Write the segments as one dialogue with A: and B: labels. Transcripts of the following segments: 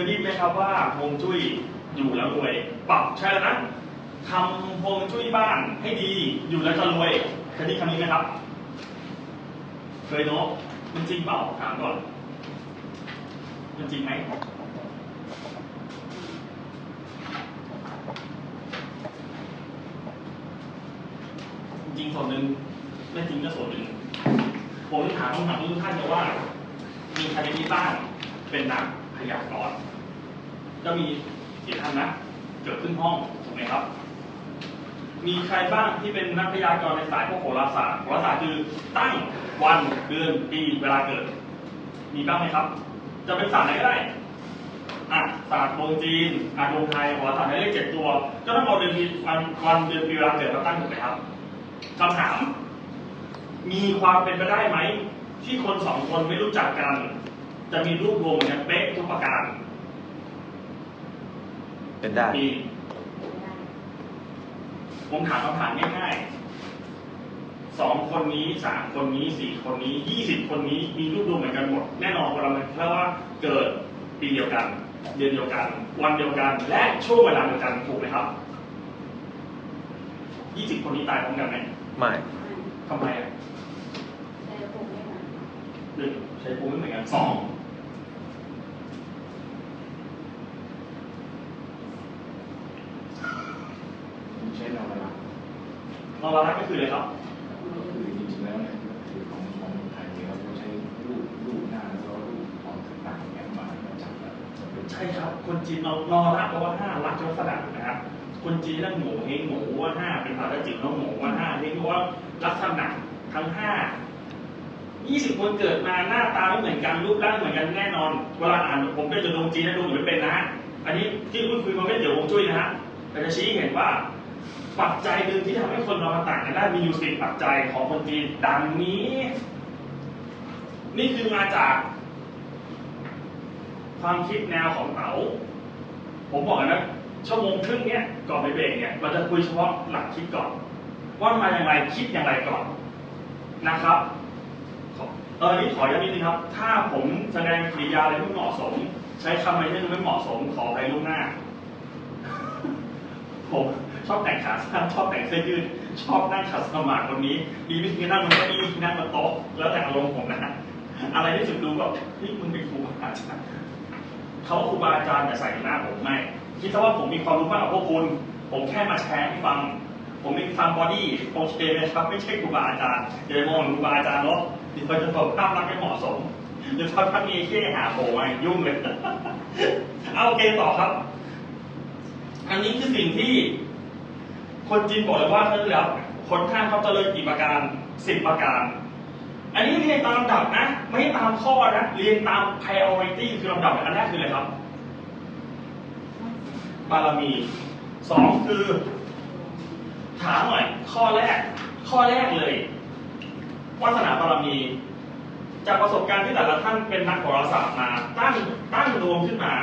A: ยได้ยินไหมครับว่าฮวงจุ้ยอยู่แล้วรวยปรับใช่แล้วนะทำฮวงจุ้ยบ้านให้ดีอยู่แล้วจะรวยเคยได้ยินคำนี้ไหมครับ เคยเนาะมันจริงเปล่าถามก่อน มันจริงไหมจริงส่วนหนึ่งไม่จริงก็ส่วนหนึ่งผมถามคำถามทุกท่านเลยว่า มีใครในที่บ้านเป็นนัก พยากรณ์ก็มีกี่ท่านนะเกิดขึ้นห้องถูกไหมครับ มีใครบ้างที่เป็นนักพยากรณ์ในสายพวกโหราศาสตร์โหราศาสตร์คือตั้งวันเดือนปีเวลาเกิด มีบ้างไหมครับ จะเป็นศาสตร์ไหนก็ได้อะศาสตร์ดวงจีนอะดวงไทยโหราศาสตร์ให้เลขเจ็ดตัวก็ต้องเอาเดือนปีวันวันเดือนปีเวลาเกิดมาตั้งถูกไหมครับคำถาม มีความเป็นไปได้ไหมที่คนสองคนไม่รู้จักกัน จะมีรูปรวมกันเป๊ะทุกประการ
B: เป็นได้
A: มีผมถามคำถามง่ายๆสองคนนี้สามคนนี้สี่คนนี้ยี่สิบคนนี้มีรูปรวมเหมือนกันหมด แน่นอนคนเราเพราะว่าเกิดปีเดียวกัน เดือนเดียวกัน วันเดียวกัน และช่วงเวลาเดียวกันถูกไหมครับยี่สิบคนนี้ตายพร้อมกันไหม
B: ไม่
A: ทำไมอะหนึ่งใช้ภูมิไม่เหมือนกันสอง
C: ใช้นามรัก
A: นอรารักก็คืออะไรครับ
C: ก็คือจริงๆแล้วเนี่ยก็คือของของไทยเนี่ยเราใช้รูปรูปหน้าแล้วก็รูปของต่างๆเนี่ยมามาจับแล้วจะเป็น
A: ใช่ครับ คนจีนนอนอรักแปลว่าห้ารักลักษณะนะครับคนจีนเรื่องหมูเฮงหมูว่าห้าเป็นภาษาจีนแล้วหมูว่าห้าเฮงเพราะว่าลักษณะทั้งห้ายี่สิบคนเกิดมาหน้าตาไม่เหมือนกันรูปร่างเหมือนกันแน่นอนเวลาอ่านผมเป็นจะดวงจีนนะดูอยู่ไม่เป็นนะฮะอันนี้ที่พูดคุยมาไม่เดี๋ยววงจุ้ยนะฮะแต่จะชี้ให้เห็นว่า ปัจจัยหนึ่งที่ทำให้คนเรามาต่างกันได้มีอยู่สิบปัจจัยของคนจีนดังนี้ นี่คือมาจาก ความคิดแนวของเต๋าผมบอกนะชั่วโมงครึ่งเนี้ยก่อนไปเบรกเนี่ยเราจะคุยเฉพาะหลักคิดก่อน ว่ามาอย่างไรคิดอย่างไรก่อนนะครับขอเออนี่ขอย้ำนิดนึงครับ ถ้าผมแสดงกิริยาอะไรไม่เหมาะสม ใช้คำอะไรที่ไม่เหมาะสมขอไปล่วงหน้าผม ชอบแต่งขาสั้นชอบแต่งเสื้อยืด ชอบนั่งขัดสมาธิวันนี้ดีไม่ถึงนั่งบนเก้าอี้นั่งบนโต๊ะแล้วแต่อารมณ์ผมนะอะไรที่สุดดูแบบเฮ้ยมึงเป็นครูบาอาจารย์เขาว่าครูบาอาจารย์แต่ใส่หน้าผมไม่คิดซะว่าผมมีความรู้มากกว่าพวกคุณ ผมแค่มาแชร์ให้ฟัง ผมมีฟังบอดี้โอเคเลยครับไม่ใช่ครูบาอาจารย์อย่าไปมองครูบาอาจารย์เนาะเดี๋ยวจะตกภาพลักษณ์ไม่เหมาะสมเดี๋ยวถ้าพักมีแค่หาโผล่มายุ่งเลยเอาโอเคต่อครับ อันนี้คือสิ่งที่ คนจีนบอกเลยว่าเท่านั้นแล้วคนข้างเขาเจริญกี่ประการสิบประการ อันนี้เรียงตามลำดับนะ ไม่ตามข้อนะเรียงตาม priority คือลำดับอันแรกคืออะไรครับ บารมีสองคือ ถามหน่อยข้อแรก ข้อแรกเลยวาสนาบารมี จากประสบการณ์ที่แต่ละท่านเป็นนักโหราศาสตร์มา ตั้งตั้งดวงขึ้นมา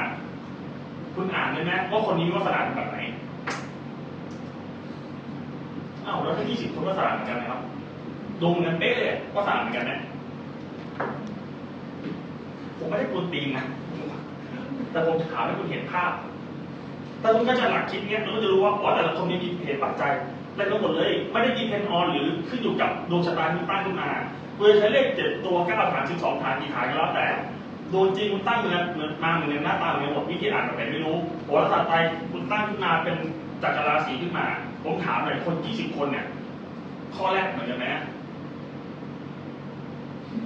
A: คุณอ่านได้ไหมว่าคนนี้มีวาสนาแบบไหน อ้าวแล้วถ้ายี่สิบคนก็สารเหมือนกันนะครับดวงเหมือนกันเป๊ะเลยก็สารเหมือนกันนะผมไม่ได้กวนตีนนะแต่ผมถามให้คุณเห็นภาพ แต่คุณก็จะหลักคิดเนี้ยเราก็จะรู้ว่าอ๋อแต่ละคนมีเหตุปัจจัยอะไรทั้งหมดเลย ไม่ได้ดีเพนออนหรือขึ้นอยู่กับดวงชะตาที่ตั้งขึ้นมาโดยใช้เลขเจ็ดตัวเก้าฐานสิบสองฐานกี่ฐานก็แล้วแต่ดวงจริงคุณตั้งเหมือนเหมือนมาเหมือนหน้าตาเหมือนกันหมดวิธีอ่านแบบไหนไม่รู้โหราศาสตร์ไทยคุณตั้งขึ้นมาเป็นจักรราศีขึ้นมา ผมถามหน่อยคนยี่สิบคนเนี่ย ข้อแรกเหมือนกันไหม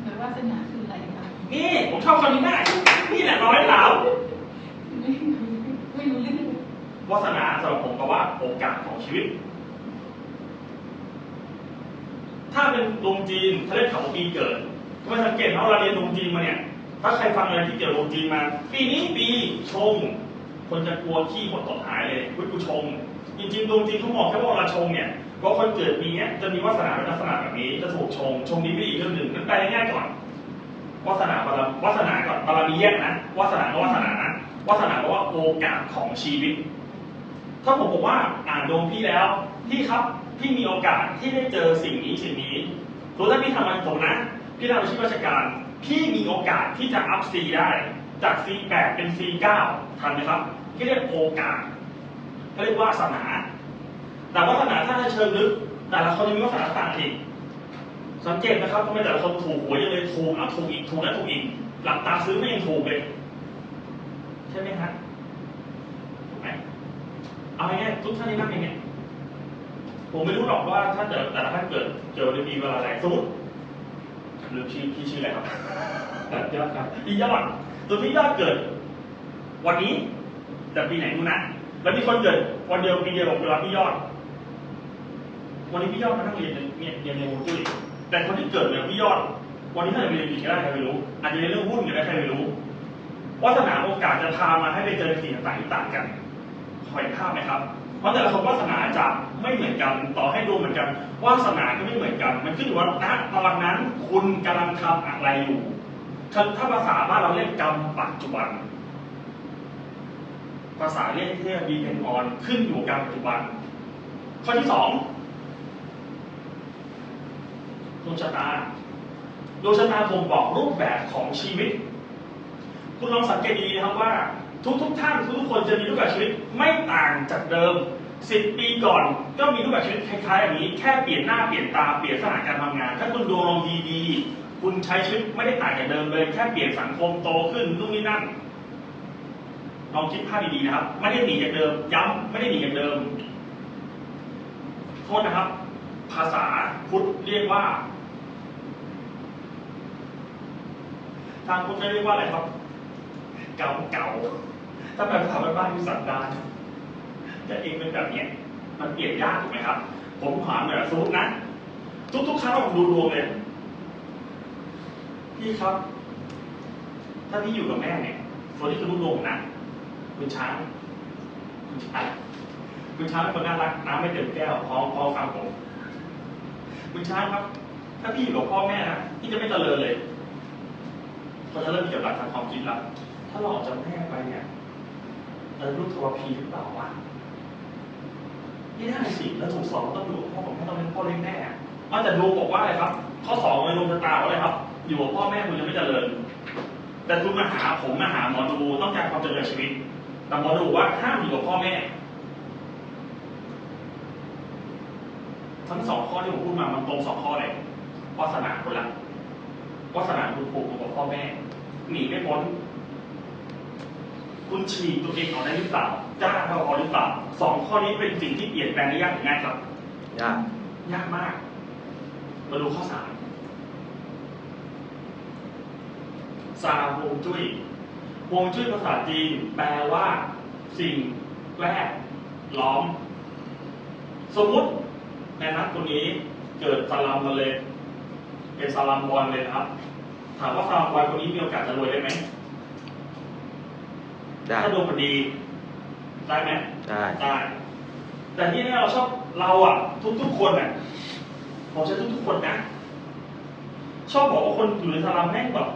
D: แปลว่าสนาคืออะไรคะ
A: นี่ผมชอบคำนี้มากนี่แหละร้อยสาว
D: ไม่ไม่รู้เรื่อง
A: วาสนาสำหรับผมแปลว่าโอกาสของชีวิต ถ้าเป็นดวงจีนเขาเรียกเขาปีเกิดก็ไม่สังเกตนะว่าเราเรียนดวงจีนมาเนี่ย ถ้าใครฟังอะไรที่เกี่ยวกับดวงจีนมา ปีนี้ปีชง คนจะกลัวขี้หมดตดหายเลยวิกูชง จริงๆดวงจีนเขาบอกแค่ว่าเราชงเนี่ยว่าคนเกิดปีเนี้ยจะมีวาสนาเป็นลักษณะแบบนี้จะถูกชง ชงนี้ไม่ดีเรื่องหนึ่งนั้นแปลง่ายก่อนวาสนาบารวาสนาก่อนบารมีแยกนะวาสนาก็วาสนานะวาสนาแปลว่าโอกาสของชีวิต ถ้าผมบอกว่าอ่านดวงพี่แล้วพี่ครับพี่มีโอกาสที่ได้เจอสิ่งนี้สิ่งนี้สมมติถ้าพี่ทำงานผมนะ พี่ทำอาชีพราชการ พี่มีโอกาสที่จะอัพซีได้ จาก C8 เป็น C9 ทันไหมครับที่เรียกโอกาส เขาเรียกวาสนา แต่วาสนาถ้าในเชิงลึก แต่ละคนจะมีวาสนาต่างกันอีก สังเกตนะครับทำไมแต่ละคนถูกหวยยังเลยถูกอะถูกอีกถูกแล้วถูกอีก หลับตาซื้อไม่ยังถูกเลย ใช่ไหมฮะถูกไหมเอาง่ายๆทุกท่านที่นั่งอย่างเงี้ยผมไม่รู้หรอกว่าถ้าเกิดแต่ละท่านเกิดเจอในปีเวลาอะไรสมมติลืมชื่อพี่ชื่ออะไรครับ
C: ตัดยอดครับ
A: พี่ยอดตัวพี่ยอดเกิด วันนี้แต่ปีไหนนู้นนะ แล้วมีคนเกิดวันเดียวปีเดียวกับเวลาพี่ยอด วันนี้พี่ยอดมานั่งเรียนเนี่ยเรียนเรียนวงจุ้ยแต่คนที่เกิดเนี่ยพี่ยอด วันนี้ถ้าจะเรียนจริงก็ได้ใครไม่รู้อาจจะเรียนเรื่องหุ้นก็ได้ใครไม่รู้วาสนาโอกาสจะพามาให้ไปเจอสิ่งต่างๆที่ต่างกันคอยภาพไหมครับ เพราะแต่ละคนวาสนาจะไม่เหมือนกัน ต่อให้ดูเหมือนกันวาสนาก็ไม่เหมือนกัน มันขึ้นอยู่ว่าณตอนนั้นคุณกำลังทำอะไรอยู่ถ้าถ้าภาษาบ้านเราเรียกกรรมปัจจุบัน ภาษาเรียกเทียบีเป็นออนขึ้นอยู่กับปัจจุบัน ข้อที่สองดวงชะตาดวงชะตาผมบอกรูปแบบของชีวิต คุณลองสังเกตดีนะครับว่า ทุกทุกๆท่านทุกๆคนจะมีรูปแบบชีวิตไม่ต่างจากเดิมสิบปีก่อนก็มีรูปแบบชีวิตคล้ายๆอย่างนี้แค่เปลี่ยนหน้าเปลี่ยนตาเปลี่ยนสถานการทำงาน ถ้าคุณดวงลองดีๆ คุณใช้ชีวิตไม่ได้ต่างจากเดิมเลย แค่เปลี่ยนสังคมโตขึ้นนู่นนี่นั่น ลองคิดภาพดีๆนะครับ ไม่ได้หนีจากเดิม ย้ำไม่ได้หนีจากเดิม โทษนะครับ ภาษาพุทธเรียกว่า ทางพุทธเรียกว่าอะไรครับ เก่าเก่าถ้าแบบภาษาบ้านๆคือสันดานจะเองเป็นแบบเนี้ยมันเปลี่ยนยากถูกไหมครับ ผมถามหน่อยสมมตินะ ทุกๆครั้งเราดูดวงเลยพี่ครับ ถ้าพี่อยู่กับแม่เนี่ยคนที่คือลูกดวงนะ คุณช้างคุณช้างคุณช้างเป็นคนน่ารักน้ำไม่เต็มแก้วพร้อมพร้อมฟังผมคุณช้างครับ ถ้าพี่อยู่กับพ่อแม่นะพี่จะไม่เจริญเลยเขาจะเริ่มมีกับหลักทางความคิดแล้วถ้าเราออกจากแม่ไปเนี่ยเราลูกทรพีหรือเปล่าวะไม่ได้สิแล้วถูกสอนต้องอยู่กับพ่อกับแม่ต้องเป็นพ่อเลี้ยงแม่เอาแต่ดวงบอกว่าอะไรครับ ข้อสองในดวงชะตาว่าอะไรครับ อยู่กับพ่อแม่คุณจะไม่เจริญ แต่คุณมาหาผมมาหาหมอดูต้องการความเจริญชีวิต แต่หมอดูบอกว่าห้ามอยู่กับพ่อแม่ ทั้งสองข้อที่ผมพูดมามันตรงสองข้อเลยวาสนาคนละวาสนาคุณผูกอยู่กับพ่อแม่ หนีไม่พ้นคุณฉีกตัวเองออกได้หรือเปล่ากล้าเราออกหรือเปล่าสองข้อนี้เป็นสิ่งที่เปลี่ยนแปลงได้ยากหรือง่ายครับ
B: ยาก
A: ยากมาก มาดูข้อสามซาฮวงจุ้ย ฮวงจุ้ยภาษาจีน แปลว่า สิ่งแวดล้อม สมมุติในนัดคนนี้เกิดสลัมมาเลย เป็นสลัมบอลเลยนะครับ ถามว่าสลัมบอลคนนี้มีโอกาสจะรวยได้ไหม
B: ได้
A: ถ้าดวงมันดีได้ไหม
B: ได้
A: ได้ แต่ที่นี่เราชอบเราอะ ทุกๆคนอะผมใช้ทุกๆคนนะ ชอบบอกว่าคนอยู่ในสลัมแม่งแบบ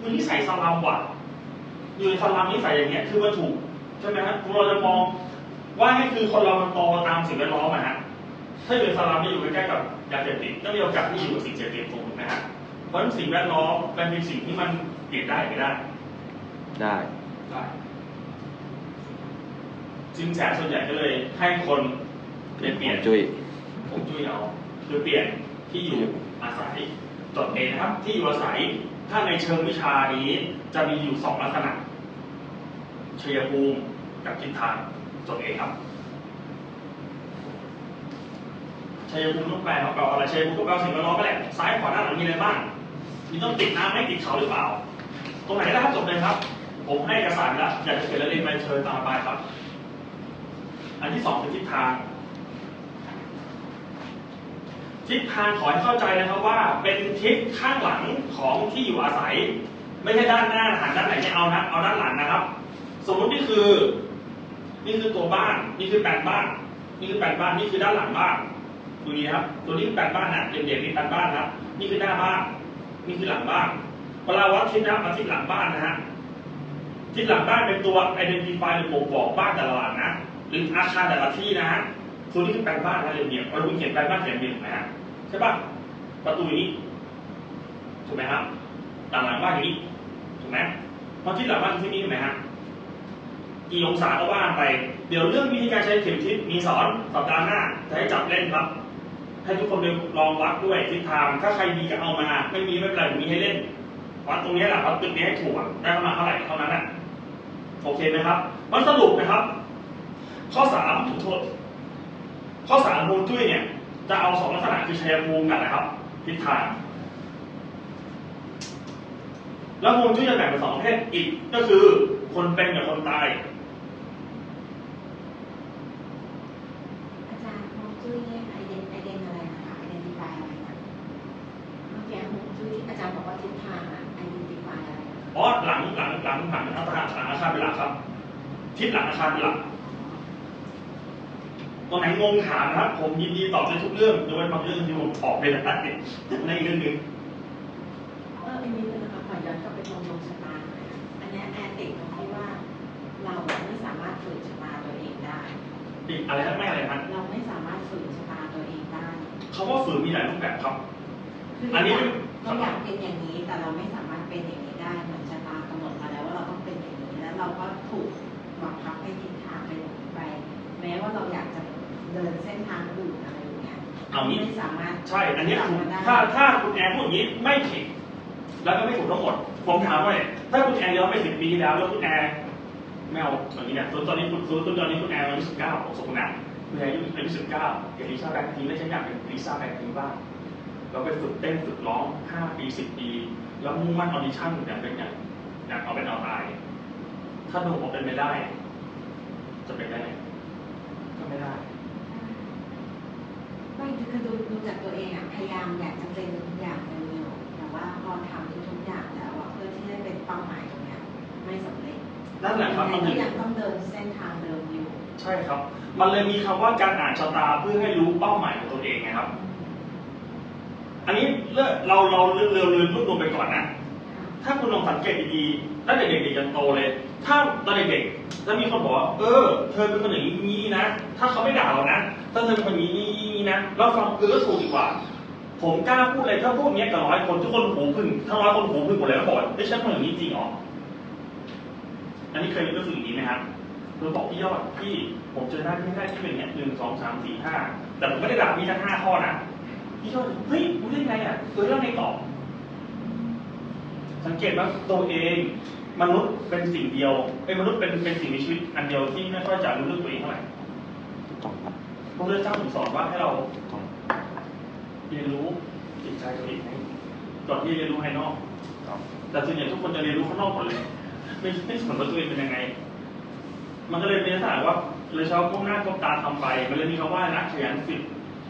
A: มึงนี่ใส่สลัมว่ะ อยู่ในสลัมนี่ใส่อย่างเงี้ยคือมันถูกใช่ไหมฮะเราจะมองว่าให้คือคนเรามันโตตามสิ่งแวดล้อมอะฮะถ้าอยู่ในสลัมที่อยู่ใกล้ๆกับยาเสพติดก็มีโอกาสที่อยู่กับสิ่งเสพติดสูงนะฮะเพราะฉะนั้นสิ่งแวดล้อมมันเป็นสิ่งที่มันเปลี่ยนได้ไม่ได้
B: ได้
A: ได้จินแสส่วนใหญ่ก็เลยให้คนเปลี่ยนเปลี่ยน
B: จุ้ย
A: ผมจุ้ยเอาคือเปลี่ยนที่อยู่อาศัย จดเองนะครับ ที่อยู่อาศัยถ้าในเชิงวิชานี้จะมีอยู่สองลักษณะชัยภูมิกับทิศทางจดเองครับชัยภูมิต้องแปลว่าแปลว่าอะไรชัยภูมิก็แปลว่าสิ่งแวดล้อมไปแหละซ้ายขวาด้านหลังมีอะไรบ้างมีต้องติดน้ำไม่ติดเขาหรือเปล่า ตรงไหนก็ได้ครับจบเลยครับ ผมให้เอกสารแล้วอยากจะเขียนแล้วเรียนไปเชิญตามไปครับ อันที่สองคือทิศทาง ทิศทางขอให้เข้าใจนะครับว่าเป็นทิศข้างหลังของที่อยู่อาศัย ไม่ใช่ด้านหน้าหันด้านไหนไม่เอานะเอาด้านหลังนะครับ สมมตินี่คือ นี่คือตัวบ้าน นี่คือแปลนบ้าน นี่คือแปลนบ้านนี่คือด้านหลังบ้านดูดีครับ ตัวนี้แปลนบ้านนะเด่นๆนี่แปลนบ้านนะนี่คือหน้าบ้าน นี่คือหลังบ้านเวลาวัดทิศนะมาทิศหลังบ้านนะฮะทิศหลังบ้านเป็นตัว identify หรือบ่งบอกบ้านแต่ละหลังนะหรืออาคารแต่ละที่นะฮะ ส่วนนี้คือแปลนบ้านนะไรเรียบๆเราเขียนแปลนบ้านเขียนเรียถูกไหมฮะใช่ป่ะประตูอย่างนี้ถูกไหมครับต่างหลังบ้านอย่างนี้ถูกไหมเพราะที่หลังบ้านที่นี่เห็นไหมฮะกี่องศาก็ว่าไป เดี๋ยวเรื่องวิธีการใช้เข็มทิศมีสอนสัปดาห์หน้า จะให้จับเล่นครับ ให้ทุกคนไปลองวัดด้วยทิศทาง ถ้าใครมีก็เอามา ไม่มีไม่เป็นไรมีให้เล่น วัดตรงนี้แหละครับจุดนี้ให้ถูกได้ประมาณเท่าไหร่เท่านั้นน่ะ โอเคไหมครับ มันสรุปนะครับ ข้อสามถูกโทษ ข้อสามมูลจุ้ยเนี่ย จะเอาสองลักษณะคือชัยภูมิกันนะครับทิศทาง แล้วมูลจุ้ยจะแบ่งเป็นสองประเภทอีกก็คือ คนเป็นกับคนตาย
E: อาจารย์ฮวงจุ้ยเนี่ยไอเดนไอเดนอะไรนะคะไอเดนติฟายอะไรนะเมื่อกี้ฮวงจุ้ยที่อาจารย์บอกว่าทิศทางอะไอเดนติฟายอะไรนะ
A: อ๋อหลังหลังหลังหลังหลังอาคารหลังอาคารเป็นหลักครับ ทิศหลังอาคารเป็นหลัก ตรงไหนงงถามนะครับ ผมยินดีตอบในทุกเรื่องยกเว้นบางเรื่องที่ผมตอบไม่ได้ในอีกเรื่องหนึ่ง
E: เอออันนี้เป็นนะคะขอย้อนกลับไปตรงดวงชะตาหน่อยนะอันเนี้ยแอนติดตรงที่ว่า เราไม่สามารถฝืนชะตาตัวเองได้
A: อีกอะไรนะไม่อะไรนะ
E: เราไม่สามารถฝืนชะตาตัวเองได้
A: เขาว่าฝืนมีหลายรูปแบบครับ
E: คือ
A: อันนี้
E: เราอยากเป็นอย่างนี้แต่เราไม่สามารถเป็นอย่างนี้ได้เหมือนชะตากำหนดมาแล้วว่าเราต้องเป็นอย่างนี้แล้วเราก็ถูกบังคับให้ทิศทางเป็นอย่างนี้ไปแม้ว่าเราอยากจะ เดินเส้นทางอื่นอะไรอย่างเงี้ย
A: เอางี้
E: ไม่สามารถ
A: ใช่ อันนี้ถูก
E: ทำมันได้
A: ถ้าถ้าคุณแอนพูดอย่างนี้ไม่ผิด แล้วก็ไม่ถูกทั้งหมด ผมถามว่าเนี่ยถ้าคุณแอนย้อนไปสิบปีที่แล้วแล้วคุณแอนไม่เอาอย่างนี้เนี่ยตอนนี้คุณตอนนี้คุณแอนอายุสิบเก้าสมมตินะคุณแอนอายุอายุสิบเก้าเดี๋ยวลิซ่าแบ็คพิงค์แล้วฉันอยากเป็นลิซ่าแบ็คพิงค์บ้างเราไปฝึกเต้นฝึกร้องห้าปีสิบปี แล้วมุ่งมั่นออดิชั่นอยากเป็นอย่างอยากเอาเป็นเอาตาย ถ้าหนูบอกเป็นไม่ได้ จะเป็นได้ไหมก็ไม่ได้
E: ไม่คือดูดูจากตัวเองอะพยายามอยากจะเป็นอย่างหนึ่งอยู่แต่ว่าพอทำทุกๆอย่างแล้วอะเพื่อที่จะเป็นเป้าหมายตรงเนี้ยไม่สำเร็จ
A: นั่นแหละครับมัน
E: ก็
A: ถึง
E: ยังต้องเดินเส้นทางเดิมอยู่
A: ใช่ครับ มันเลยมีคำว่าการอ่านชะตาเพื่อให้รู้เป้าหมายของตัวเองไงครับ อันนี้เลิกเราเราเร็วเร็วรวบรวมไปก่อนนะ ถ้าคุณลองสังเกตดีๆตั้งแต่เด็กๆจนโตเลย ถ้าตอนเด็กๆแล้วมีคนบอกว่าเออ เธอเป็นคนอย่างนี้นะ ถ้าเขาไม่ด่าเรานะ ถ้าเธอเป็นคนอย่างนี้นะ เราฟังเออก็ถูกดีกว่า ผมกล้าพูดเลยถ้าพูดอย่างเงี้ยกับร้อยคนทุกคนหูพึ่งทั้งร้อยคนหูพึ่งหมดเลยแล้วบอกว่าฉันคนอย่างนี้จริงหรอ อันนี้เคยรู้สึกอย่างนี้ไหมครับคือบอกพี่ยอดพี่ผมเจอหน้าพี่ได้ที่เป็นเงี้ยหนึ่งสองสามสี่ห้าแต่ผมไม่ได้ด่าพี่ทั้งห้าข้อนะพี่ยอดเฮ้ยรู้ได้ไงอะเออเรื่องในตอบ สังเกตว่าตัวเองมนุษย์เป็นสิ่งเดียวเป็นมนุษย์เป็นเป็นสิ่งมีชีวิตอันเดียวที่ไม่ค่อยจะรู้เรื่องตัวเองเท่าไหร่
B: ถูกต้องครับ
A: พระพุทธเจ้าถึงสอนว่าให้เราเรียนรู้จิตใจตัวเองก่อนที่เรียนรู้ภายนอกแต่ส่วนใหญ่ทุกคนจะเรียนรู้ข้างนอกหมดเลย ไม่ไม่สนว่าตัวเองเป็นยังไง มันก็เลยเป็นลักษณะว่าเลยชอบก้มหน้าก้มตาทำไป มันเลยมีคำว่านะขยันสิบ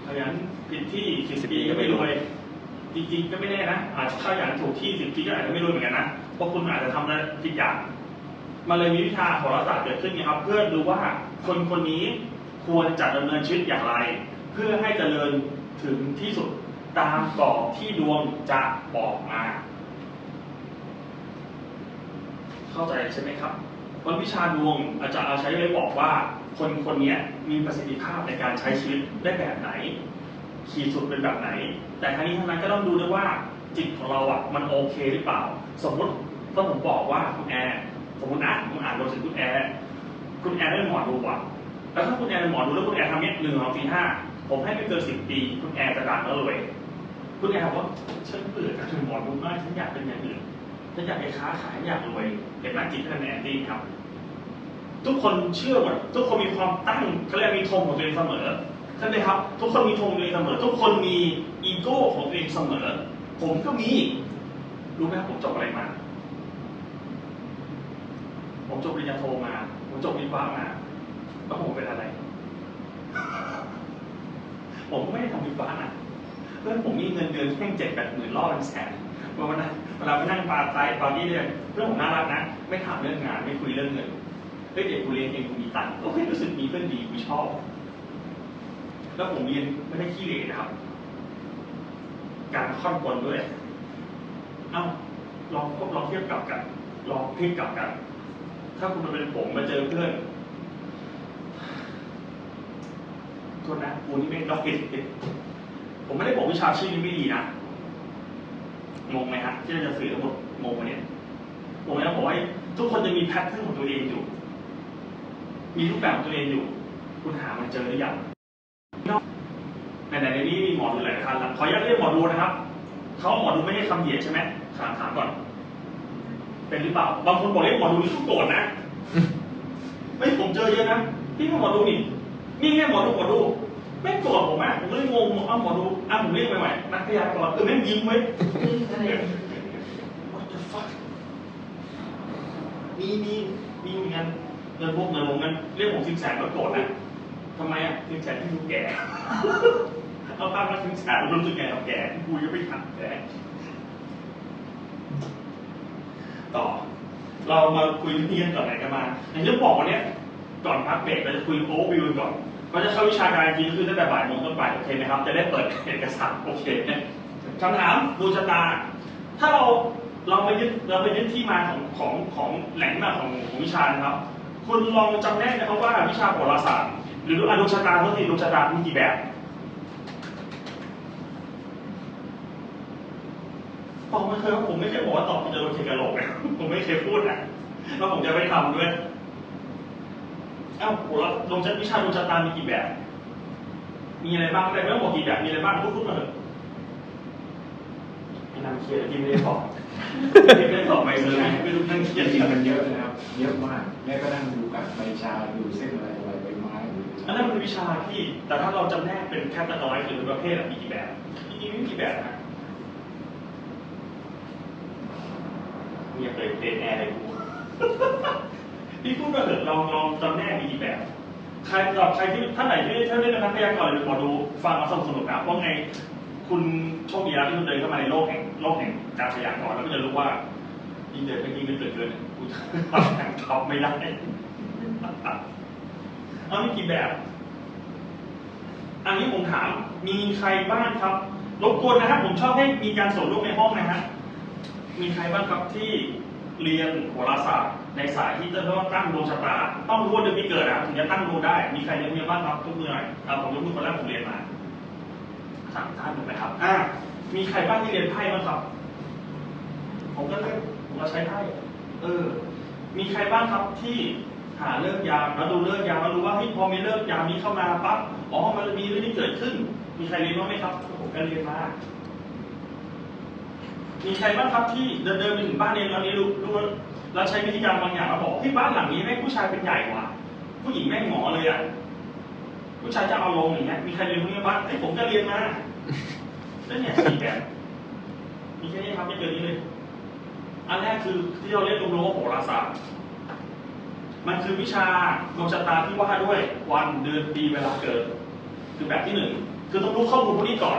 A: ขยันผิดที่สิบปีก็ไม่รวย จริงๆ ก็ไม่แน่นะ อาจจะเข้าอยันถูกที่สิบปีก็อาจจะไม่รวยเหมือนกันนะเพราะคุณอาจจะทำอะไรผิดอย่างมันเลยมีวิชาโหราศาสตร์เกิดขึ้นไงครับ เพื่อดูว่าคนคนนี้ควรจะดำเนินชีวิตอย่างไร เพื่อให้เจริญถึงที่สุดตามกรอบที่ดวงจะบอกมา เข้าใจใช่ไหมครับวันวิชาดวงอาจารย์เอาใช้ไว้บอกว่า คนคนนี้มีประสิทธิภาพในการใช้ชีวิตได้แบบไหน ขีดสุดเป็นแบบไหน แต่ทั้งนี้ทั้งนั้นก็ต้องดูด้วยว่าจิตของเราอะมันโอเคหรือเปล่า สมมติถ้าผมบอกว่าคุณแอร์สมมตินะผมอ่านบทถึงคุณแอร์คุณแอร์ได้หมอดูอะแล้วถ้าคุณแอร์เป็นหมอดูแล้วคุณแอร์ทำเนี้ยหนึ่งสองสี่ห้าผมให้ไม่เกินสิบปี คุณแอร์จะดังแล้วรวยคุณแอร์บอกว่าฉันเบื่อการเป็นหมอดูมากฉันอยากเป็นอย่างอื่นฉันอยากไปค้าขายอยากรวยเห็นไหมจิตท่านแอนดี้ครับ ทุกคนเชื่อหมดทุกคนมีความตั้งเขาเรียกมีธงของตัวเองเสมอ ช่ไหมครับ ทุกคนมีธงตัวเองเสมอ ทุกคนมีอีโก้ของตัวเองเสมอ ผมก็มี รู้ไหมครับผมจบอะไรมา ผมจบปริญญาโทมา ผมจบวิศวะมาแล้วผมเป็นอะไร ผมก็ไม่ได้ทำวิศวะนะเพื่อนผมมีเงินเดือนแค่เจ็ดแปดหมื่นรอบเป็นแสนเวลานั้นเวลาไปนั่งปาไซตอนนี้เนี่ยเพื่อนผมน่ารักนะ ไม่ถามเรื่องงาน ไม่คุยเรื่องเงินเฮ้ยเด็กกูเรียนเองกูมีตังค์โอเครู้สึกมีเพื่อนดีกูชอบ แล้วผมเรียนไม่ได้ขี้เหร่นะครับ การค่อนบนด้วย เอ้าลองลองเทียบกับกัน ลองพลิกกลับกัน ถ้าคุณมาเป็นผมมาเจอเพื่อนโทษนะกูนี่ไม่ต้องผิดผมไม่ได้บอกวิชาชีพนี้ไม่ดีนะ งงไหมฮะที่เราจะสื่อทั้งหมดงงไหมเนี่ยผมไม่ได้บอกให้ทุกคนจะมีแพทเทิร์นของตัวเองอยู่ มีรูปแบบของตัวเองอยู่ คุณหามันเจอหรือยัง ไหนๆในนี้มีหมอดูหลายท่านละขออนุญาตเรียกหมอดูนะครับเขาหมอดูไม่ใช่คำเหยียดใช่ไหมถามถามก่อน เป็นหรือเปล่า บางคนบอกเรียกหมอดูนี่ทุกโกรธนะไม่ผมเจอเยอะนะพี่ก็หมอดูนี่นี่แค่หมอดูหมอดูไม่โกรธผมอะผมก็เลยงงเอ้าหมอดูอะผมเรียกไปใหม่นักพยากรณ์เออแม่งยิ้มเว้ย
D: อะไร
A: What the fuck มีมีมีเหมือนกันเงินพวกเงินผมเงินเรียกผมสิบแสนก็โกรธนะ ทำไมอะสิบแสนที่ดูแก่เอาภาพมาสิบแสนรู้สึกไงกับแก่คุยก็ไม่ทันแก่ต่อ เรามาคุยเรื่องนี้กันก่อนไหนกันมาอย่างที่บอกวันเนี้ยก่อนพักเบรกเราจะคุยโอเวอร์วิวก่อนก็จะเข้าวิชาการจริงๆก็คือตั้งแต่บ่ายโมงต้นไปโอเคไหมครับ จะได้เปิดเอกสารโอเคคำถามดูชะตา ถ้าเราเราไปยึดเราไปยึดที่มาของของของแหล่งที่มาของของวิชานะครับ คุณลองจำแนกนะครับว่าวิชาโหราศาสตร์ หรืออนุชะตาเท่าที่ดวงชะตามีกี่แบบตอบไม่เคยว่าผมไม่เคยบอกว่าตอบมันจะโดนเทกระโหลกนะผมไม่เคยพูดนะแล้วผมจะไม่ทำด้วยเอ้าโหราดวงชะวิชาดวงชะตามีกี่แบบ มีอะไรบ้างอะไรไม่ต้องบอกกี่แบบมีอะไรบ้างพูดพูดมาเถอะไม่นำเครียดที่ไม่ได้ตอบที่ไม่ได้ตอบไม่เลยไม่รู้นั่งเครียด
C: จ
A: จ
C: ริ
A: ริ
C: ง
A: ง
C: ๆมันเยอะนะครับ เยอะมากแม้กระทั่งดูกับใบชาดูเส้นอะไร อะไรใบไม้หรือ
A: อันนั้นเป็นวิชาที่ แต่ถ้าเราจำแนกเป็นแคตตาล็อกหรือประเภทอะมีกี่แบบจริงๆไม่มีกี่แบบนะเงียบเลยเดนแอร์เลยกูพี่พูดมาเถอะลองลองจำแนกมีกี่แบบ ใครตอบใครที่ท่านไหนที่ท่านเล่นเป็นนักพยากรณ์หรือหมอดูฟังมาสนุกสนุกนะว่าไงคุณโชคดีแล้วที่คุณเดินเข้ามาในโลกแห่งโลกแห่งการพยากรณ์แล้วก็จะรู้ว่ายิ่งเดินไปยิ่งไม่เกิดเกินกูจะแข่งท็อปไม่ได้ เอามีกี่แบบ อันนี้ผมถาม มีใครบ้างครับ รบกวนนะครับ ผมชอบให้มีการส่งรูปในห้องนะฮะ มีใครบ้างครับที่เรียนโหราศาสตร์ ในสายที่จะต้องตั้งดวงชะตา ต้องรู้ว่าเดือนปีเกิดนะถึงจะตั้งดวงได้ มีใครเรียนเรียนบ้างครับยกมือหน่อยเอาผมยกมือคนแรกผมเรียนมาสามท่านถูกไหมครับ อ่า มีใครบ้างที่เรียนไพ่บ้างครับ ผมก็เล่นผมก็ใช้ไพ่ เออ มีใครบ้างครับที่ หาเลิกยามแล้วดูเลิกยามแล้วรู้ว่าเฮ้ยพอมีเลิกยามนี้เข้ามาปั๊บอ๋อมันมีเรื่องที่เกิดขึ้น มีใครเรียนบ้างไหมครับผมก็เรียนมามีใครบ้างครับที่เดินเดินไปถึงบ้านเองแล้วนี้รู้รู้ว่าใช้วิธีการบางอย่างแล้วบอกที่บ้านหลังนี้แม่ผู้ชายเป็นใหญ่กว่า ผู้หญิงแม่หมอเลยอะผู้ชายจะเอาลงอย่างเงี้ยมีใครเรียนพวกนี้บ้างไอ้ผมก็เรียนมาแล้วเนี่ยสี่แบบมีแค่นี้ครับไม่เกินนี้เลย อันแรกคือที่เราเรียกรวมๆว่าโหราศาสตร์ มันคือวิชาดวงชะตาที่ว่าด้วยวันเดือนปีเวลาเกิด คือแบบที่หนึ่งคือต้องรู้ข้อมูลพวกนี้ก่อน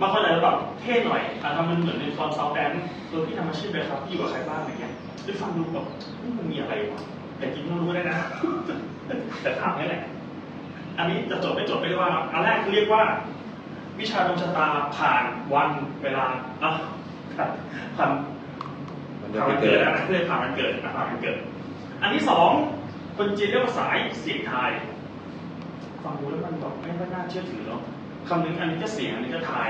A: บางคนอาจจะแบบเท่หน่อยอาจจะมันเหมือนในตอนซาวแดนเออพี่ทำอาชีพอะไรครับพี่อยู่กับใครบ้างอะไรเงี้ยด้วยฟังดูแบบมันมีอะไรวะแต่จริงต้องรู้ได้นะ แต่ถามนี่แหละ อันนี้จะจดไม่จดไม่ได้ว่าอันแรกคือเรียกว่า วิชาดวงชะตาผ่านวันเวลาอะผ่าน
B: มันจะ
A: ผ่าน
B: ไป
A: วัน
B: เกิ
A: เกิ
B: ด
A: ดนะเรียกผ่านวันเกิดนะผ่านวันเกิด อันที่สอง คนจีนเรียกว่าสายเสียงทายฟังดูแล้วมันแบบไม่ค่อยน่าเชื่อถือเนาะคำนึงอันนี้ก็เสียงอันนี้ก็ทาย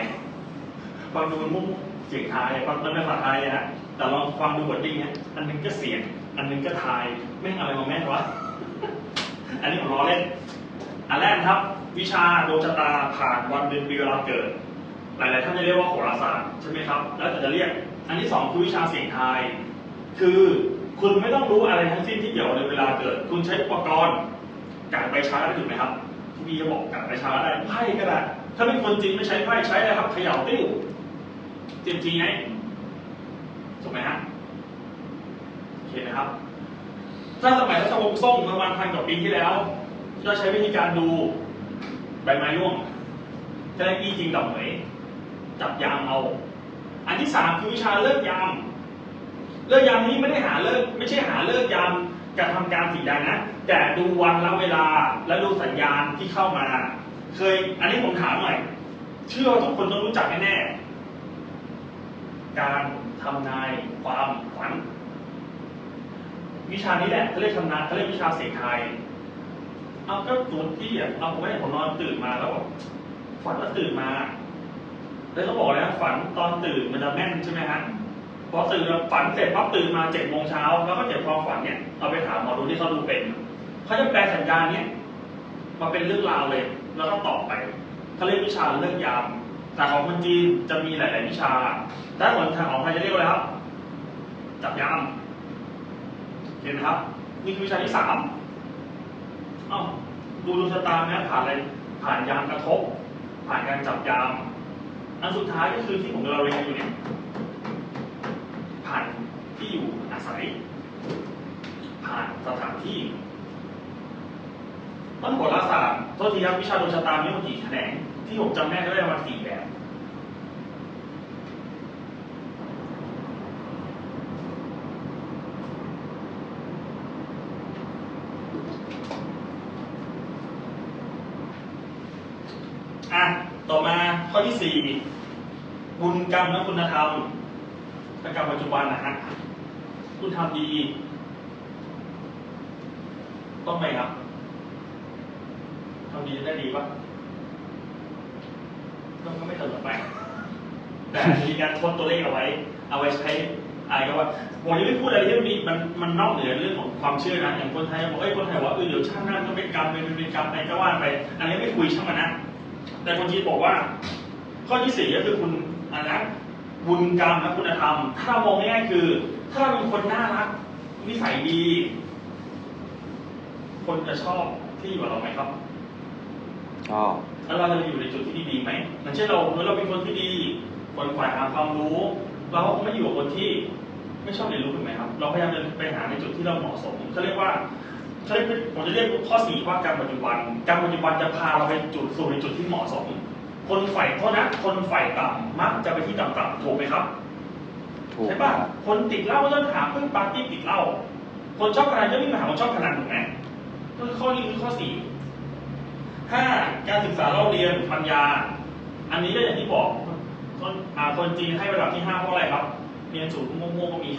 A: ฟังดูมันมุ่งเสียงทายฟังมันเป็นภาษาไทยอะฮะแต่ลองฟังดูบทดิ้งเนี่ยอันนึงก็เสียง อันนึงก็ทายแม่งอะไรมาแม่งวะอันนี้ผมล้อเล่นอันแรกนะครับ วิชาดวงชะตาผ่านวันเดือนปีเวลาเกิด หลายๆท่านจะเรียกว่าโหราศาสตร์ใช่ไหมครับ แล้วแต่จะเรียก อันที่สองคือวิชาเสียงทายคือ คุณไม่ต้องรู้อะไรทั้งสิ้นที่เกี่ยวกับเวลาเกิด คุณใช้อุปกรณ์กัดใบชาได้ถูกไหมครับที่พี่จะบอกกัดใบชาได้ไพ่ก็ได้ ถ้าเป็นคนจริงไม่ใช้ไพ่ใช้อะไรครับเขย่าติ้วจริงจริงไงถูกไหมฮะโอเคนะครับ ถ้าสมัยรัชวงศ์ซ่งประมาณพันกว่าปีที่แล้วจะใช้วิธีการดูใบไม้ร่วงจะได้อีจริงกับเหมยจับยามเอา อันที่สามคือวิชาเลิกยาม เลิกยามนี้ไม่ได้หาเลิกไม่ใช่หาเลิกยามการทำการสิ่งใดนะ แต่ดูวันและเวลาและดูสัญญาณที่เข้ามา เคย อันนี้ผมถามหน่อยเชื่อว่าทุกคนต้องรู้จักแน่ๆการทำนายความฝัน วิชานี้แหละเขาเรียกทำนายเขาเรียกวิชาเสียงทยเอาก็ตัวที่อะเอาผมไม่ผมนอนตื่นมาแล้วฝันแล้วตื่นมาแล้วก็บอกแล้วฝันตอนตื่นมันจะแม่นใช่ไหมฮะ พอตื่นฝันเสร็จปั๊บตื่นมาเจ็ดโมงเช้าแล้วก็เจ็บความฝันเนี่ยเอาไปถามหมอดูที่เขาดูเป็นเขาจะแปลสัญญาณเนี่ยมาเป็นเรื่องราวเลย แล้วก็ตอบไปเขาเรียกวิชาเรื่องยามแต่ของคนจีนจะมีหลาย ๆ วิชาแต่ของทางของไทยจะเรียกว่าอะไรครับ จับยามเห็นไหมครับ นี่คือวิชาที่สามอ้าดูดวงชะตาไหมผ่านอะไรผ่านยามกระทบ ผ่านการจับยาม อันสุดท้ายก็คือที่ผมกำลังเรียนอยู่เนี่ย ผ่านที่อยู่อาศัย ผ่านสถานที่ต้นโหราศาสตร์โทษทีครับวิชาดวงชะตามีกี่แขนง ที่ผมจำแม่ได้ประมาณสี่แบบอะ ต่อมาข้อที่สี่บุญกรรมและคุณธรรม กรรมปัจจุบันนะฮะคุณทำดี ต้องไหมครับทำดีจะได้ดีปะต้องก็ไม่เสมอไป แต่มีการทดตัวเลขเอาไว้ เอาไว้ใช้อะไรก็ว่าผมยังไม่พูดอะไรที่มันมีมันมันนอกเหนือเรื่องของความเชื่อนะอย่างคนไทยบอกเอ้ยคนไทยว่าเออเดี๋ยวชาติหน้าต้องเป็นกรรมเป็นเป็นกรรมไรก็ว่าไป อันนี้ไม่คุยช่างมันนะแต่คนจีนบอกว่า ข้อที่สี่ก็คือคุณอันนะ บุญกรรมและคุณธรรม ถ้าเรามองง่ายๆคือ ถ้าเราเป็นคนน่ารักนิสัยดี คนจะชอบที่อยู่กับเราไหมครับ
B: ชอบ
A: แล้วเราจะอยู่ในจุดที่ดีๆไหมอย่างเช่นเราเราเป็นคนที่ดีคนฝ่ายหาความรู้ เราก็คงไม่อยู่กับคนที่ไม่ชอบเรียนรู้ถูกไหมครับ เราพยายามจะไปหาในจุดที่เราเหมาะสมเขาเรียกว่าเขาเรียกผมจะเรียกข้อสี่ว่าการปัจจุบัน การปัจจุบันจะพาเราไปจุดสู่ในจุดที่เหมาะสม คนฝ่ายโทษนะ คนฝ่ายต่ำมักจะไปที่ต่ำๆถูกไหมครับ
B: ถูก
A: ใช่ป่ะคนติดเหล้าก็ต้องหาเพื่อนปาร์ตี้ติดเหล้าคนชอบพนันก็วิ่งมาหาคนชอบพนันถูกไหมก็คือข้อนี้คือข้อสี่ห้าการศึกษาเราเรียนปัญญา อันนี้ก็อย่างที่บอกคนอ่าคนจีนให้ระดับที่ห้าเพราะอะไรครับเรียนสูงโง่ๆก็มี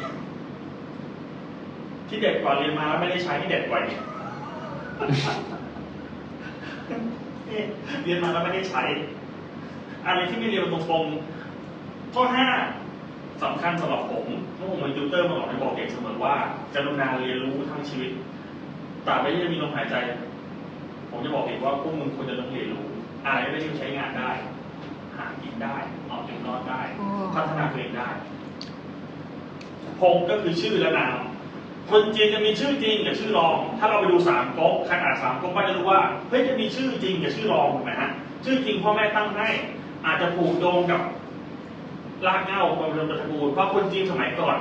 A: ที่เด็ดกว่าเรียนมาแล้วไม่ได้ใช้ที่เด็ดกว่าอีกเรียนมาแล้วไม่ได้ใช้ อะไรที่ไม่เรียนตรงๆข้อห้าสำคัญสำหรับผมเพราะผมเป็นติวเตอร์มาก่อนในบอกเด็กเสมอว่าจะรุณาเรียนรู้ทั้งชีวิตตราบใดที่ยังมีลมหายใจ ผมจะบอกเด็กว่าพวกมึงควรจะต้องเรียนรู้ อะไรไม่ได้ใช้งานได้ หากินได้ออกจากนอนได้ พัฒนาตัวเองได้พงก็คือชื่อและนามคนจีนจะมีชื่อจริงกับชื่อรอง ถ้าเราไปดูสามก๊กใครอ่านสามก๊กก็จะรู้ว่าเฮ้ยจะมีชื่อจริงกับชื่อรองถูกไหมฮะชื่อจริงพ่อแม่ตั้งให้ อาจจะผูกโยงกับรากเหง้าความเป็นตระกูลเพราะคนจีนสมัยก่อน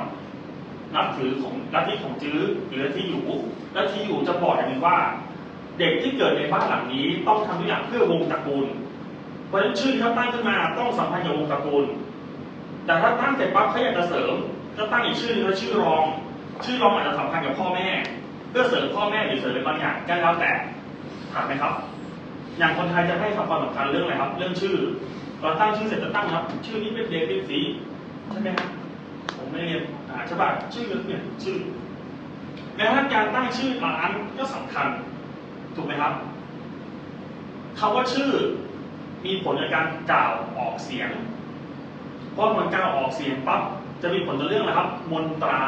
A: นับถือของลัทธิของจื้อหรือลัทธิอยู่ลัทธิอยู่จะบอกอย่างหนึงว่า เด็กที่เกิดในบ้านหลังนี้ต้องทำทุกอย่างเพื่อวงตระกูล เพราะฉะนั้นชื่อที่เขาตั้งขึ้นมาต้องสัมพันธ์กับวงตระกูล แต่ถ้าตั้งเสร็จปั๊บเขาอยากจะเสริมก็ตั้งอีกชื่อหนึงว่าชื่อรอง ชื่อรองอาจจะสำคัญกับพ่อแม่ เพื่อเสริมพ่อแม่หรือเสริมบางอย่างก็แล้วแต่ถามไหมครับ อย่างคนไทยจะให้ความสำคัญเรื่องอะไรครับ เรื่องชื่อ ตอนตั้งชื่อเสร็จจะตั้งครับ ชื่อนี้เป็นเด็กเป็นสีใช่ไหมครับผมไม่เรียนอ่าใช่ป่ะชื่อเนี่ยชื่อแม้กระทั่งการตั้งชื่อร้านก็สำคัญถูกไหมครับคำว่าชื่อมีผลในการกล่าวออกเสียงเพราะมันกล่าวออกเสียงปั๊บจะมีผลต่อเรื่องอะไรครับ มนตรา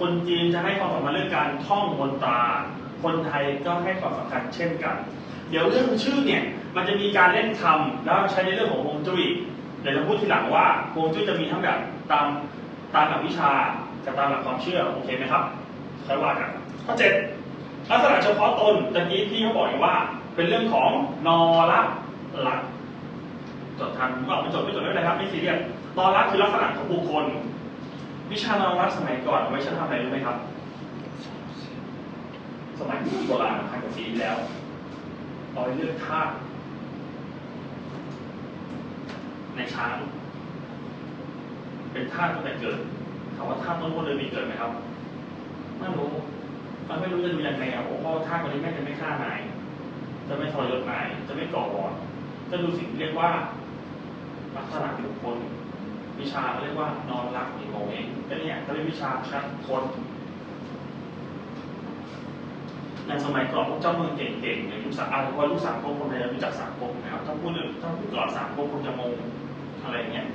A: คนจีนจะให้ความสำคัญเรื่องการท่องมนตรา คนไทยก็ให้ความสำคัญเช่นกัน เดี๋ยวเรื่องชื่อเนี่ยมันจะมีการเล่นคำแล้วใช้ในเรื่องของฮวงจุ้ยเดี๋ยวจะพูดทีหลังว่าฮวงจุ้ยจะมีทั้งแบบตามตามหลักวิชากับตามหลักความเชื่อโอเคไหมครับค่อยว่ากันข้อเจ็ดลักษณะเฉพาะตนตะกี้พี่เขาบอกอยู่ว่า เป็นเรื่องของนอละหลักจดทันก็ไม่จดไม่จดไม่เป็นไรครับไม่ซีเรียสนอรักคือลักษณะของบุคคล วิชานอรักสมัยก่อนไว้ใช้ทำอะไรรู้ไหมครับ สมัยโบราณพันกว่าปีที่แล้ว เอาไว้เลือกธาตุในช้าง เป็นธาตุตั้งแต่เกิดถามว่าธาตุต้นโพเลยมีเกิดไหมครับไม่รู้มันไม่รู้จะดูยังไงอะโอ้พ่อธาตุคนนี้แม่จะไม่ฆ่านาย จะไม่ทรยศนาย จะไม่ก่อวอดจะดูสิ่งที่เรียกว่าลักษณะบุคคลวิชาเขาเรียกว่านอนหลับในโมเองก็เนี่ยเขาเรียกวิชาคัดคน ในสมัยก่อนพวกเจ้าเมืองเก่งๆอย่างยุคสามอาว่ายุคสามก๊กคนไทยรู้จักสามก๊กนะครับถ้าพูดถ้าพูดก่อนสามก๊กคงจะงงอะไรเงี้ย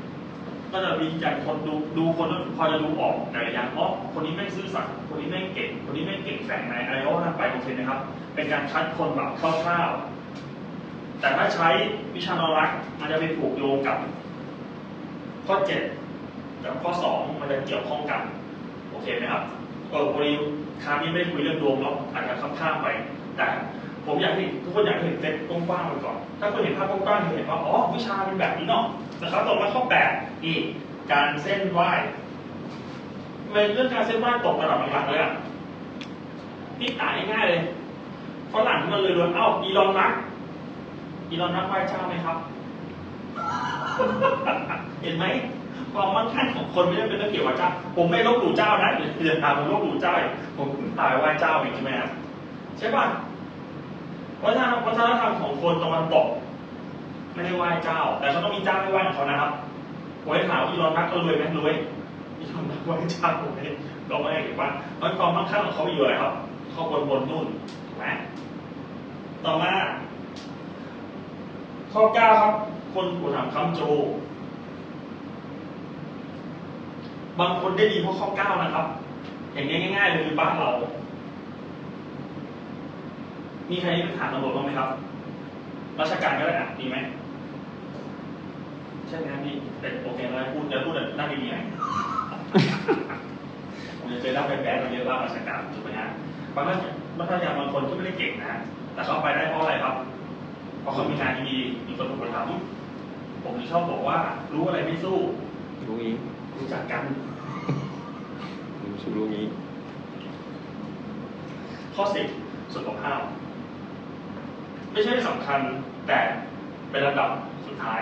A: ก็จะมีอย่างคนดูดูคนพอจะดูออกแต่ละอย่างเพราะคนนี้ไม่ซื่อสัตย์คนนี้ไม่เก่ง คนนี้ไม่เก่งแฝงในอะไรก็ว่าไปโอเคนะครับ เป็นการคัดคนแบบคร่าวๆแต่ถ้าใช้วิชานรักมันจะไปผูกโยงกับ ข้อเจ็ดกับข้อสองมันจะเกี่ยวข้องกัน โอเคไหมครับเออพอดี คราวนี้ไม่ได้คุยเรื่องดวงแล้วอาจจะข้ามๆไป แต่ ผมอยากให้ทุกคนอยากเห็นเซตกว้างๆไปก่อน ถ้าคุณเห็นภาพกว้างๆจะเห็นว่าอ๋อวิชาเป็นแบบนี้เนาะนะครับต่อมาข้อแปดนี่การเส้นไหว้ทำไมเรื่องการเส้นไหว้ตกระดับหลังๆเลยอะนี่อ่านง่ายๆเลยฝรั่งมันเลยรวนเอ้าอีลอนมัสก์อีลอนมัสก์ไหว้เจ้าไหมครับ เห็นไหม ความมั่งคั่งของคนไม่ได้เป็นเรื่องเกี่ยวกับเจ้า ผมไม่ลบหลู่เจ้านะเดี๋ยวเดี๋ยวตาผมลบหลู่เจ้าอีกผมตายไหว้เจ้าอีกใช่ไหมครับใช่ป่ะวัฒนธรรมวัฒนธรรมของคนตะวันตกไม่ได้ไหว้เจ้า แต่เขาต้องมีเจ้าไม่ไหว้ของเขานะครับผมให้ถามว่าอีลอนมัสก์ก็รวยไหมรวยอีลอนมัสก์ไหว้เจ้าผมไหมก็ไม่เห็นว่ามันความมั่งคั่งของเขาอยู่อะไรครับเขาบนบนนู่นถูกไหมต่อมาข้อเก้าครับ คนผู้ถามคำโจ บางคนได้ดีเพราะข้อเก้านะครับ อย่างง่ายๆเลยคือบ้านเรา มีใครไปถามตำรวจบ้างไหมครับ ราชการก็ได้อะมีไหมใช่ไหมครับพี่เป็นโอเคแล้วพูดจะพูดนั่งดีๆไหมผมจะเจอหน้าแบดๆเราเยอะบ้างราชการถูกไหมฮะบางท่านบางท่านอย่างบางคนก็ไม่ได้เก่งนะแต่เขาไปได้เพราะอะไรครับเพราะเขามีงานดีมีคนอุปถัมภ์ผมถึงชอบบอกว่ารู้อะไรไม่สู้
B: รู้งี้
A: รู้จักกัน
B: รู้ชื่อรู้งี้
A: ข้อสิบสุขภาพ ไม่ใช่สำคัญแต่เป็นระดับสุดท้าย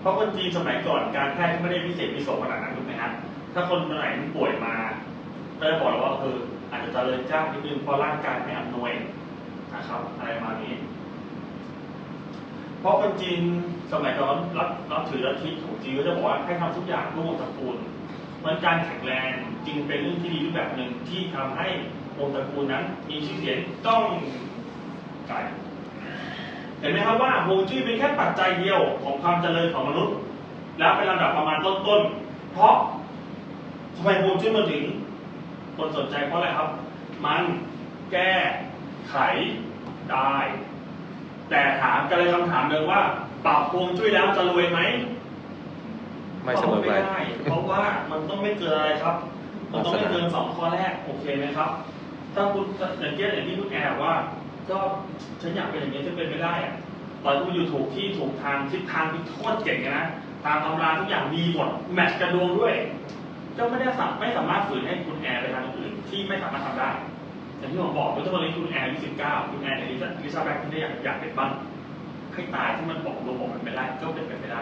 A: เพราะคนจีนสมัยก่อนการแพทย์ก็ไม่ได้พิเศษพิโสขนาดนั้นถูกไหมฮะถ้าคนคนไหนที่ป่วยมาก็จะบอกเราว่าเอออาจจะเจริญจ้างนิดนึงเพราะร่างกายไม่อำนวยนะครับ อะไรประมาณนี้ เพราะคนจีนสมัยก่อนรับรับถือลัทธิของจีนก็จะบอกว่าให้ทำทุกอย่างเพื่อวงตระกูลเพราะฉะนั้นการแข็งแรงจึงเป็นเรื่องที่ดีรูปแบบหนึ่งที่ทำให้วงตระกูลนั้น มีชื่อเสียงต้องไกลเห็นไหมครับว่าฮวงจุ้ยเป็นแค่ปัจจัยเดียวของความเจริญของมนุษย์ แล้วเป็นลำดับประมาณต้นๆเพราะทำไมฮวงจุ้ยมันถึง คนสนใจเพราะอะไรครับ มันแก้ไขได้ แต่ถามกันเลยคำถามเดิมว่าปรับฮวงจุ้ยแล้วจะรวยไหม
B: ไม่เสมอไป
A: ตบได้เพราะว่ามันต้องไม่เกินอะไรครับ มันต้องไม่เกินสองข้อแรกโอเคไหมครับ ถ้าคุณอย่างเช่นอย่างที่คุณแอร์บอกว่า ก็ฉันอยากเป็นอย่างนี้ฉันเป็นไม่ได้อะตอนที่อยู่ถูกที่ถูกทางทิศทางที่โคตรเก่งนะตามตำราทุกอย่างดีหมดแมทช์กระดวงด้วยก็ไม่ได้สัมไม่สามารถฝืนให้คุณแอร์ไปทางอื่นที่ไม่สามารถทำได้ อย่างที่ผมบอกเมื่อตอนนี้คุณแอร์อายุสิบเก้าคุณแอร์ในลิซ่าลิซ่าแบ็คที่ได้อยากอยากเป็นบ้างให้ตายที่มันบอกลมบอกมันไม่ได้ก็เป็นไปไม่ได้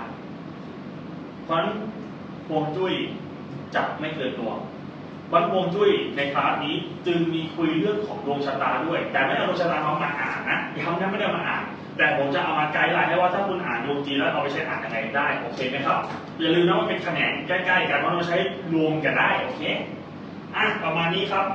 A: เพราะฉะนั้นฮวงจุ้ยจะไม่เกินตัววันฮวงจุ้ยในคลาสนี้จึงมีคุยเรื่องของดวงชะตาด้วย แต่ไม่เอาดวงชะตามามาอ่านนะย้ำนะไม่ได้มาอ่าน แต่ผมจะเอามาไกด์ไลน์ให้ว่าถ้าคุณอ่านดวงจีนแล้วเอาไปใช้อ่านยังไงได้โอเคไหมครับอย่าลืมนะว่าเป็นแขนงใกล้ๆกันว่าเราใช้รวมกันได้โอเคอะประมาณนี้ครับ